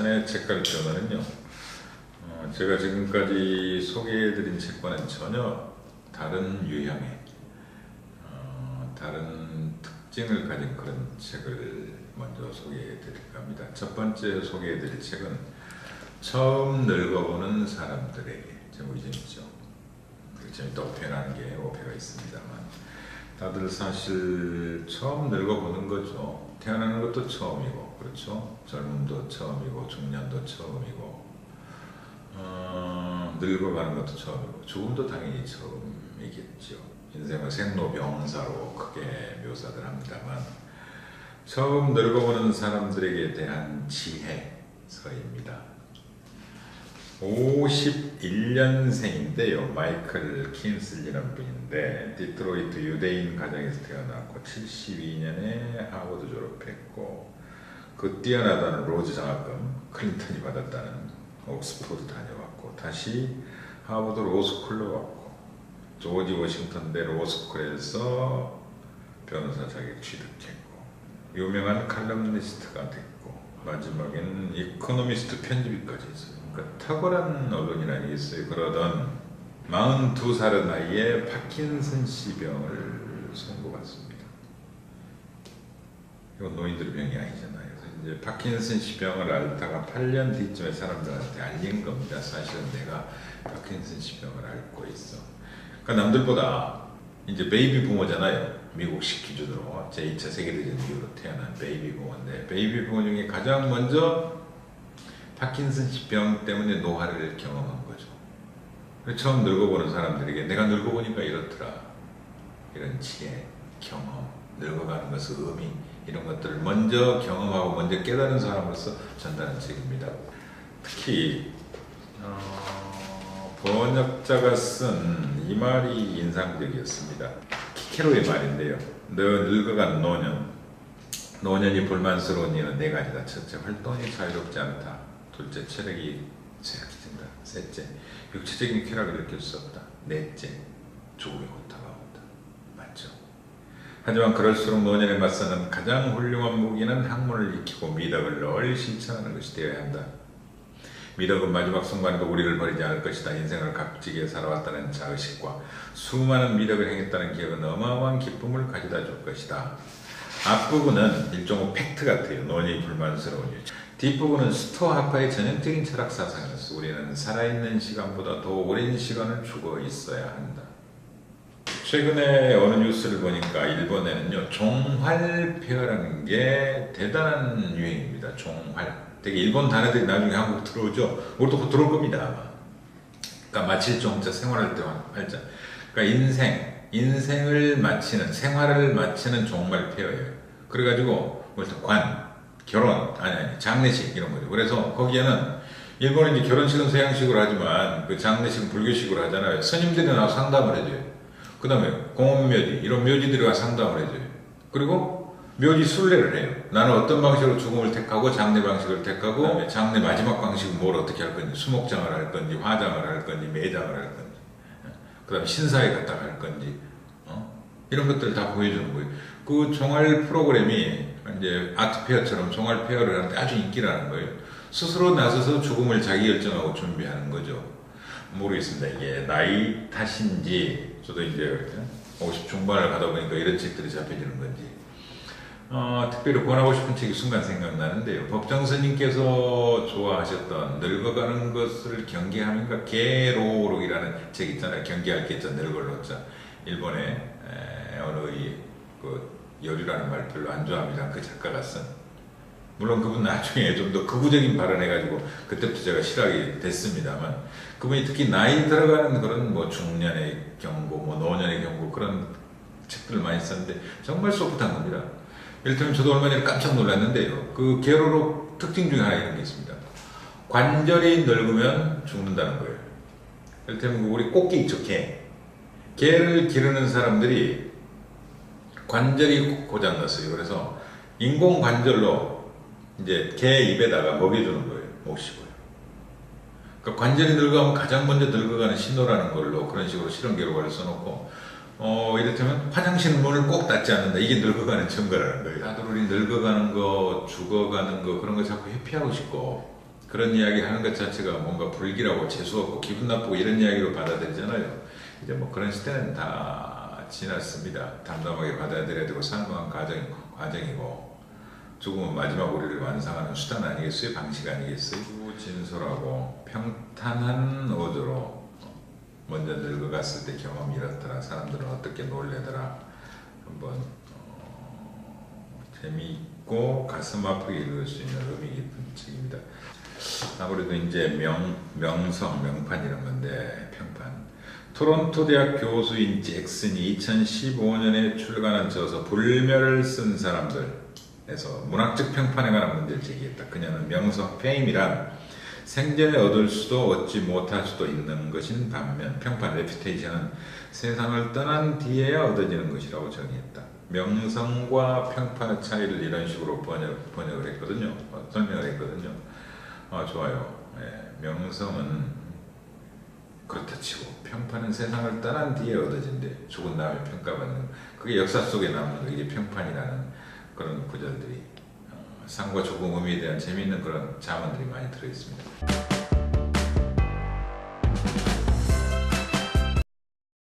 이천의 책갈 변화는요. 어, 제가 지금까지 소개해드린 책과는 전혀 다른 유형의 어, 다른 특징을 가진 그런 책을 먼저 소개해드릴까 합니다. 첫 번째 소개해드릴 책은 처음 늙어보는 사람들에게 제목이 재밌죠. 그 재밌다고 표현하는 게 오해가 있습니다만 다들 사실 처음 늙어보는 거죠. 태어나는 것도 처음이고 그렇죠. 젊음도 처음이고 중년도 처음이고 어, 늙어가는 것도 처음이고 죽음도 당연히 처음이겠죠. 인생을 생로병사로 크게 묘사들 합니다만 처음 늙어보는 사람들에게 대한 지혜서입니다. 51년생인데요. 마이클 킨슬리라는 분인데 디트로이트 유대인 가정에서 태어났고 72년에 하버드 졸업했고 그 뛰어나다는 로즈 장학금 클린턴이 받았다는 옥스퍼드 다녀왔고 다시 하버드 로스쿨로 왔고 조지 워싱턴대 로스쿨에서 변호사 자격 취득했고 유명한 칼럼니스트가 됐고 마지막에는 이코노미스트 편집위까지 했어요. 그러니까 탁월한 언론이라는 게 있어요. 그러던 42살의 나이에 파킨슨 씨 병을 선고받습니다. 이건 노인들의 병이 아니잖아요. 이제 파킨슨 씨 병을 앓다가 8년 뒤쯤에 사람들한테 알린 겁니다. 사실은 내가 파킨슨 씨 병을 앓고 있어. 그러니까 남들보다 이제 베이비 부모잖아요. 미국식 기준으로 제2차 세계대전 이후로 태어난 베이비 부모인데 베이비 부모 중에 가장 먼저 파킨슨씨 병 때문에 노화를 경험한 거죠. 처음 늙어보는 사람들에게 내가 늙어보니까 이렇더라. 이런 지혜, 경험, 늙어가는 것의 의미 이런 것들을 먼저 경험하고 먼저 깨달은 사람으로서 전달한 책입니다. 특히 어, 번역자가 쓴 이 말이 인상적이었습니다. 키케로의 말인데요. 너 늙어간 노년, 노년이 불만스러운 이유는 네 가지다. 첫째, 활동이 자유롭지 않다. 둘째, 체력이 쇠약해진다. 셋째, 육체적인 쾌락을 느낄 수 없다. 넷째, 죽음의 고타가 온다. 맞죠? 하지만 그럴수록 노년에 맞서는 가장 훌륭한 무기는 학문을 익히고 미덕을 널 실천하는 것이 되어야 한다. 미덕은 마지막 순간에도 우리를 버리지 않을 것이다. 인생을 값지게 살아왔다는 자의식과 수많은 미덕을 행했다는 기억은 어마어마한 기쁨을 가져다 줄 것이다. 앞부분은 일종의 팩트 같아요. 논의 불만스러운 일. 뒷부분은 스토아파의 전형적인 철학 사상이었어. 우리는 살아있는 시간보다 더 오랜 시간을 죽어 있어야 한다. 최근에 어느 뉴스를 보니까 일본에는요 종활 폐허라는 게 대단한 유행입니다. 종활. 되게 일본 단어들이 나중에 한국 들어오죠. 우리도 곧 들어올 겁니다. 그러니까 마칠 종자 생활할 때 활자. 그러니까 인생, 인생을 마치는 생활을 마치는 종말폐허예요. 그래가지고 뭐 관, 결혼, 아니 아니 장례식 이런 거죠. 그래서 거기에는 일본은 이제 결혼식은 서양식으로 하지만 그 장례식은 불교식으로 하잖아요. 스님들이 나와서 상담을 해줘요. 그 다음에 공원묘지 이런 묘지들이 와 상담을 해줘요. 그리고 묘지 순례를 해요. 나는 어떤 방식으로 죽음을 택하고 장례 방식을 택하고 장례 마지막 방식은 뭘 어떻게 할 건지 수목장을 할 건지 화장을 할 건지 매장을 할 건지 그 다음에 신사에 갔다 갈 건지 어? 이런 것들을 다 보여주는 거예요. 그 종알 프로그램이 이제 아트 페어처럼 종알 페어를 하는데 아주 인기라는 거예요. 스스로 나서서 죽음을 자기 결정하고 준비하는 거죠. 모르겠습니다. 이게 나이 탓인지 저도 이제 50 중반을 가다 보니까 이런 책들이 잡혀지는 건지 어, 특별히 권하고 싶은 책이 순간 생각나는데요. 법정 스님께서 좋아하셨던 늙어가는 것을 경계하면가 계로록이라는 책 있잖아요. 경계할 게자 늙을로자 일본의 에, 어느 그 여류라는 말 별로 안 좋아합니다. 그 작가가 쓴 물론 그분 나중에 좀 더 극우적인 발언해가지고 그때부터 제가 싫어하게 됐습니다만 그분이 특히 나이 들어가는 그런 뭐 중년의 경고, 뭐 노년의 경고 그런 책들을 많이 썼는데 정말 소프트한 겁니다. 이를테면 저도 얼마 전에 깜짝 놀랐는데요. 그 게로록 특징 중에 하나 이런 게 있습니다. 관절이 늙으면 죽는다는 거예요. 이를테면 우리 꽃게 있죠, 개. 개를 기르는 사람들이 관절이 고장났어요. 그래서 인공 관절로 이제 개 입에다가 먹여주는 거예요. 목식을. 그러니까 관절이 늙어가면 가장 먼저 늙어가는 신호라는 걸로 그런 식으로 실험 결과를 써놓고 어, 이를테면 화장실 문을 꼭 닫지 않는다. 이게 늙어가는 증거라는 거예요. 다들 우리 늙어가는 거, 죽어가는 거, 그런 거 자꾸 회피하고 싶고, 그런 이야기 하는 것 자체가 뭔가 불길하고 재수없고 기분 나쁘고 이런 이야기로 받아들이잖아요. 이제 뭐 그런 시대는 다 지났습니다. 담담하게 받아들여야 되고 상당한 과정, 과정이고 죽음은 마지막 우리를 완성하는 수단 아니겠어요? 방식 아니겠어요? 진솔하고 평탄한 어조로 먼저 늙어갔을 때 경험이 이렇더라 사람들은 어떻게 놀래더라 한번 어, 재미있고 가슴 아프게 읽을 수 있는 의미 깊은 책입니다. 아무래도 이제 명, 명성, 명판 이런 건데 평판. 토론토 대학 교수인 잭슨이 2015년에 출간한 저서 불멸을 쓴 사람들에서 문학적 평판에 관한 문제를 제기했다. 그녀는 명성, 페임이란 생전에 얻을 수도 얻지 못할 수도 있는 것인 반면 평판, 레퓨테이션은 세상을 떠난 뒤에야 얻어지는 것이라고 정의했다. 명성과 평판의 차이를 이런 식으로 번역, 번역을 했거든요. 어, 설명을 했거든요. 아 좋아요. 예, 명성은 그렇다 치고 평판은 세상을 떠난 뒤에 얻어진대. 죽은 다음에 평가받는 그게 역사 속에 남는 거 이게 평판이라는 그런 구절들이 상과 조공 의미에 대한 재미있는 그런 자문들이 많이 들어있습니다.